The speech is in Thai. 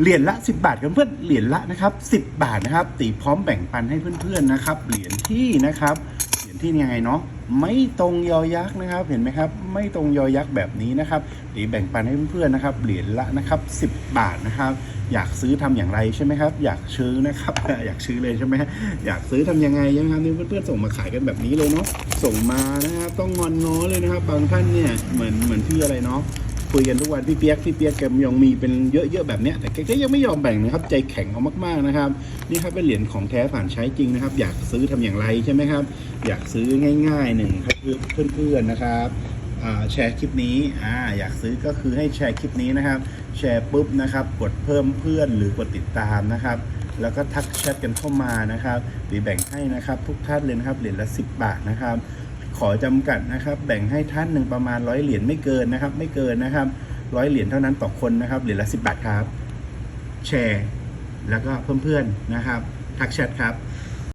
เหรียญละ 10 บาทครับเพื่อนเหรียญละนะครับ 10 บาทนะครับตีพร้อมแบ่งปันให้เพื่อนๆนะครับเหรียญที่นะครับเหรียญที่ยังไงเนาะไม่ตรงยอยักษ์นะครับ เห็นไหมครับ ไม่ตรงยอยักษ์แบบนี้นะครับตีแบ่งปันให้เพื่อนๆนะครับเหรียญละนะครับ 10 บาทนะครับ อยากซื้อทำอย่างไรใช่ไหมครับ อยากซื้อนะครับ อยากซื้อเลยใช่ไหมอยากซื้อทำยังไงยังครับนี่เพื่อนๆส่งมาขายกันแบบนี้เลยเนาะส่งมานะครับต้องงอนง้อเลยนะครับ บางท่านเนี่ยเหมือนเหมือนพี่อะไรเนาะ คุยกันทุกวันพี่เปียกพี่เปียกแกยังมีเป็นเยอะๆแบบเนี้ยแต่แกก็ยังไม่ยอมแบ่งนะครับ ใจแข็งเอามากๆนะครับ นี่ครับเป็นเหรียญของแท้ผ่านใช้จริงนะครับ อยากซื้อทำอย่างไรใช่ไหมครับ อยากซื้อง่ายๆหนึ่งครับเพื่อนๆนะครับแชร์คลิปนี้อ่าอยากซื้อก็คือให้แชร์คลิปนี้นะครับ แชร์ปุ๊บนะครับ กดเพิ่มเพื่อนหรือกดติดตามนะครับ แล้วก็ทักแชทกันเข้ามานะครับตีแบ่งให้นะครับ ทุกท่านเลยนะครับเหรียญละ 10 บาทนะครับ ขอจำกัดนะครับ แบ่งให้ท่านหนึ่งประมาณร้อยเหรียญไม่เกินนะครับ ไม่เกินนะครับร้อยเหรียญเท่านั้นต่อคนนะครับเหรียญละสิบบาทครับ แชร์ แล้วก็เพื่อนๆนะครับ ทักแชทครับ